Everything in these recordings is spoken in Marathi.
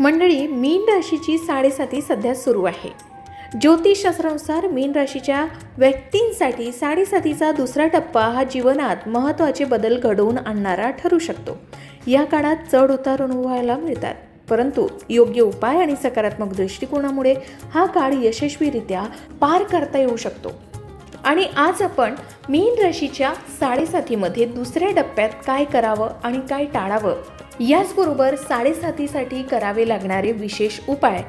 मंडळी मीन राशीची साडेसाती सध्या सुरू आहे. ज्योतिषशास्त्रानुसार मीन राशीच्या व्यक्तींसाठी साडेसातीचा दुसरा टप्पा हा जीवनात महत्त्वाचे बदल घडवून आणणारा ठरू शकतो. या काळात चढ उतार अनुभवायला मिळतात. परंतु योग्य उपाय आणि सकारात्मक दृष्टिकोनामुळे हा काळ यशस्वीरित्या पार करता येऊ शकतो. आणि आज आपण मीन राशीच्या साडेसातीमध्ये दुसऱ्या टप्प्यात काय करावं आणि काय टाळावं याचबरोबर साडेसातीसाठी करावे लागणारे विशेष उपाय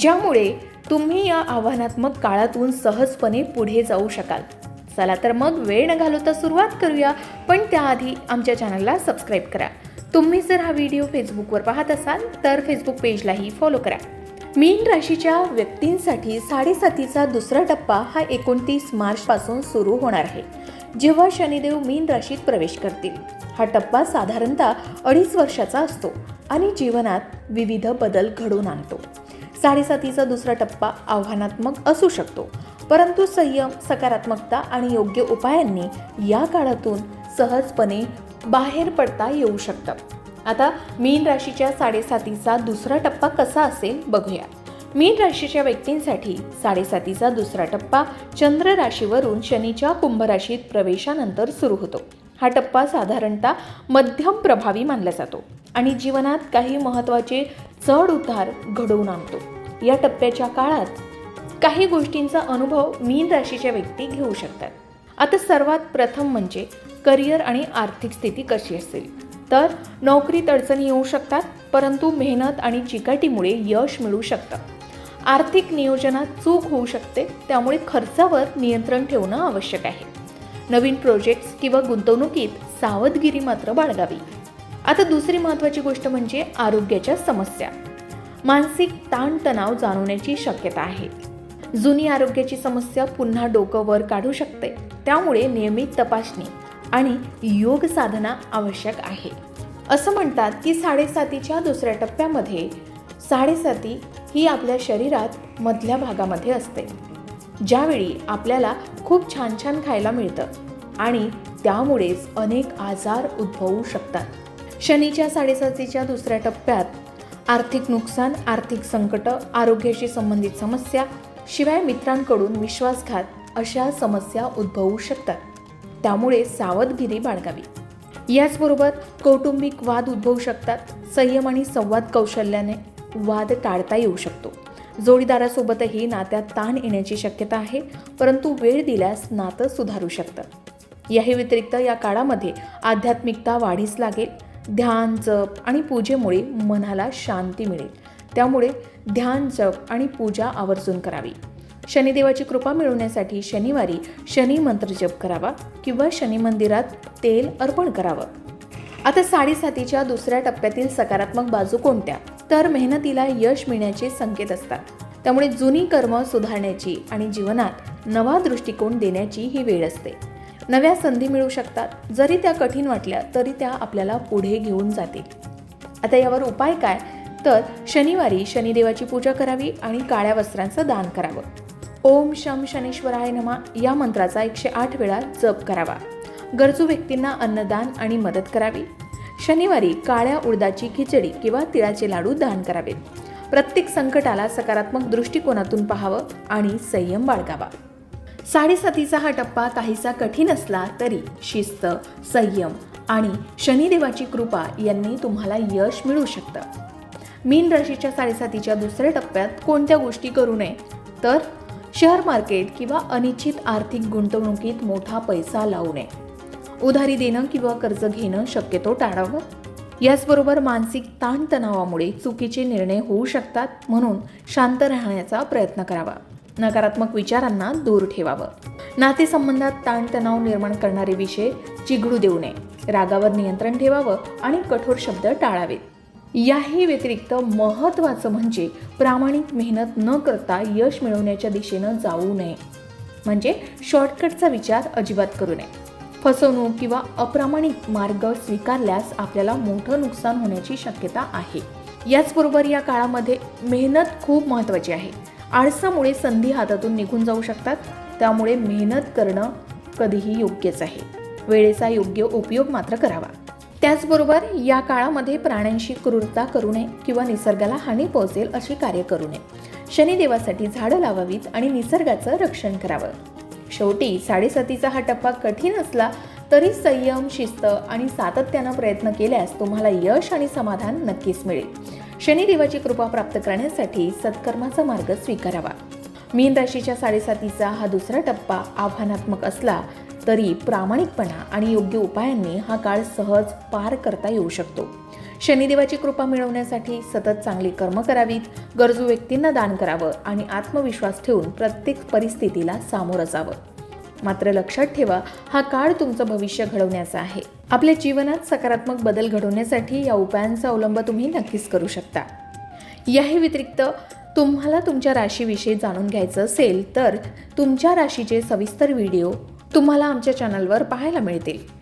ज्यामुळे तुम्ही या आव्हानात्मक काळातून सहजपणे पुढे जाऊ शकाल. चला तर मग वेळ न घालवता सुरुवात करूया पण त्याआधी आमच्या चॅनलला सबस्क्राईब करा. तुम्ही जर हा व्हिडिओ फेसबुकवर पाहत असाल तर फेसबुक पेजलाही फॉलो करा. मीन राशीच्या व्यक्तींसाठी साडेसातीचा दुसरा टप्पा हा एकोणतीस मार्चपासून सुरू होणार आहे जेव्हा शनिदेव मीन राशीत प्रवेश करतील. हा टप्पा साधारणतः अडीच वर्षाचा असतो आणि जीवनात विविध बदल घडवून आणतो. साडेसातीचा दुसरा टप्पा आव्हानात्मक असू शकतो परंतु संयम सकारात्मकता आणि योग्य उपायांनी या काळातून सहजपणे बाहेर पडता येऊ शकतं. आता मीन राशीच्या साडेसातीचा दुसरा टप्पा कसा असेल बघूया. मीन राशीच्या व्यक्तींसाठी साडेसातीचा दुसरा टप्पा चंद्र राशीवरून शनीच्या कुंभ राशीत प्रवेशानंतर सुरू होतो. हा टप्पा साधारणतः मध्यम प्रभावी मानला जातो आणि जीवनात काही महत्त्वाचे चढ उतार घडवून आणतो. या टप्प्याच्या काळात काही गोष्टींचा अनुभव मीन राशीच्या व्यक्ती घेऊ शकतात. आता सर्वात प्रथम म्हणजे करिअर आणि आर्थिक स्थिती कशी असेल? तर नोकरीत अडचणी येऊ शकतात परंतु मेहनत आणि चिकाटीमुळे यश मिळू शकतं. आर्थिक नियोजनात चूक होऊ शकते त्यामुळे खर्चावर नियंत्रण ठेवणं आवश्यक आहे. नवीन प्रोजेक्ट्स किंवा गुंतवणुकीत सावधगिरी मात्र बाळगावी. आता दुसरी महत्त्वाची गोष्ट म्हणजे आरोग्याच्या समस्या. मानसिक ताणतणाव जाणवण्याची शक्यता आहे. जुनी आरोग्याची समस्या पुन्हा डोकं वर काढू शकते. त्यामुळे नियमित तपासणी आणि योग साधना आवश्यक आहे. असं म्हणतात की साडेसातीच्या दुसऱ्या टप्प्यामध्ये साडेसाती ही आपल्या शरीरात मधल्या भागामध्ये असते. ज्यावेळी आपल्याला खूप छान छान खायला मिळतं आणि त्यामुळेच अनेक आजार उद्भवू शकतात. शनीच्या साडेसातीच्या दुसऱ्या टप्प्यात आर्थिक नुकसान आर्थिक संकट आरोग्याशी संबंधित समस्या शिवाय मित्रांकडून विश्वासघात अशा समस्या उद्भवू शकतात. त्यामुळे सावधगिरी बाळगावी. याचबरोबर कौटुंबिक वाद उद्भवू शकतात. संयम आणि संवाद कौशल्याने वाद टाळता येऊ शकतो. जोडीदारासोबतही नात्यात ताण येण्याची शक्यता आहे परंतु वेळ दिल्यास नातं सुधारू शकतं. याही व्यतिरिक्त या काळामध्ये आध्यात्मिकता वाढीस लागेल ध्यान जप आणि पूजेमुळे मनाला शांती मिळेल. त्यामुळे ध्यान जप आणि पूजा आवर्जून करावी. शनिदेवाची कृपा मिळवण्यासाठी शनिवारी शनी मंत्र जप करावा किंवा शनी मंदिरात तेल अर्पण करावं. आता साडेसातीच्या दुसऱ्या टप्प्यातील सकारात्मक बाजू कोणत्या? तर मेहनतीला यश मिळण्याचे संकेत असतात. त्यामुळे जुनी कर्म सुधारण्याची आणि जीवनात नवा दृष्टिकोन देण्याची ही वेळ असते. नव्या संधी मिळू शकतात. जरी त्या कठीण वाटल्या तरी त्या आपल्याला पुढे घेऊन जातील. आता यावर उपाय काय? तर शनिवारी शनिदेवाची पूजा करावी आणि काळ्या वस्त्रांचं दान करावं. ओम शम शनीश्वराय नमा या मंत्राचा एकशे आठ वेळा जप करावा. गरजू व्यक्तींना अन्नदान आणि मदत करावी. शनिवारी काळ्या उडदाची खिचडी किंवा तिळाचे लाडू दान करावेत प्रत्येक संकटाला सकारात्मक दृष्टिकोनातून पाहावं आणि संयम बाळगावा. साडेसातीचा हा टप्पा काहीसा कठीण असला तरी शिस्त संयम आणि शनिदेवाची कृपा यांनी तुम्हाला यश मिळू शकतं. मीन राशीच्या साडेसातीच्या दुसऱ्या टप्प्यात कोणत्या गोष्टी करू नये? तर शेअर मार्केट किंवा अनिश्चित आर्थिक गुंतवणुकीत मोठा पैसा लावू नये. उधारी देणं किंवा कर्ज घेणं शक्यतो टाळावं. याचबरोबर मानसिक ताणतणावामुळे चुकीचे निर्णय होऊ शकतात म्हणून शांत राहण्याचा प्रयत्न करावा. नकारात्मक विचारांना दूर ठेवावं. नातेसंबंधात ताणतणाव निर्माण करणारे विषय चिघडू देऊ नये. रागावर नियंत्रण ठेवावं आणि कठोर शब्द टाळावेत. याही व्यतिरिक्त महत्त्वाचं म्हणजे प्रामाणिक मेहनत न करता यश मिळवण्याच्या दिशेनं जाऊ नये. म्हणजे शॉर्टकटचा विचार अजिबात करू नये. फसवणूक किंवा अप्रामाणिक मार्ग स्वीकारल्यास आपल्याला मोठं नुकसान होण्याची शक्यता आहे. याचबरोबर या काळामध्ये मेहनत खूप महत्त्वाची आहे. आळसामुळे संधी हातातून निघून जाऊ शकतात. त्यामुळे मेहनत करणं कधीही योग्यच आहे. वेळेचा योग्य उपयोग मात्र करावा. त्याचबरोबर या काळामध्ये प्राण्यांशी क्रूरता करू नये किंवा निसर्गाला हानी पोहोचेल अशी कार्य करू नये. शनिदेवासाठी झाडं लावावीत आणि निसर्गाचं रक्षण करावं. शेवटी साडेसातीचा हा टप्पा कठीण असला तरी संयम शिस्त आणि सातत्यानं प्रयत्न केल्यास तुम्हाला यश आणि समाधान नक्कीच मिळेल. शनिदेवाची कृपा प्राप्त करण्यासाठी सत्कर्माचा मार्ग स्वीकारावा. मीन राशीच्या साडेसातीचा हा दुसरा टप्पा आव्हानात्मक असला तरी प्रामाणिकपणा आणि योग्य उपायांनी हा काळ सहज पार करता येऊ शकतो. शनिदेवाची कृपा मिळवण्यासाठी सतत चांगली कर्म करावीत गरजू व्यक्तींना दान करावं आणि आत्मविश्वास ठेवून प्रत्येक परिस्थितीला सामोरं जावं. मात्र लक्षात ठेवा हा काळ तुमचं भविष्य घडवण्याचा आहे. आपल्या जीवनात सकारात्मक बदल घडवण्यासाठी या उपायांचा अवलंब तुम्ही नक्कीच करू शकता. याही व्यतिरिक्त तुम्हाला तुमच्या राशीविषयी जाणून घ्यायचं असेल तर तुमच्या राशीचे सविस्तर व्हिडिओ तुम्हाला आमच्या चॅनलवर पाहायला मिळतील.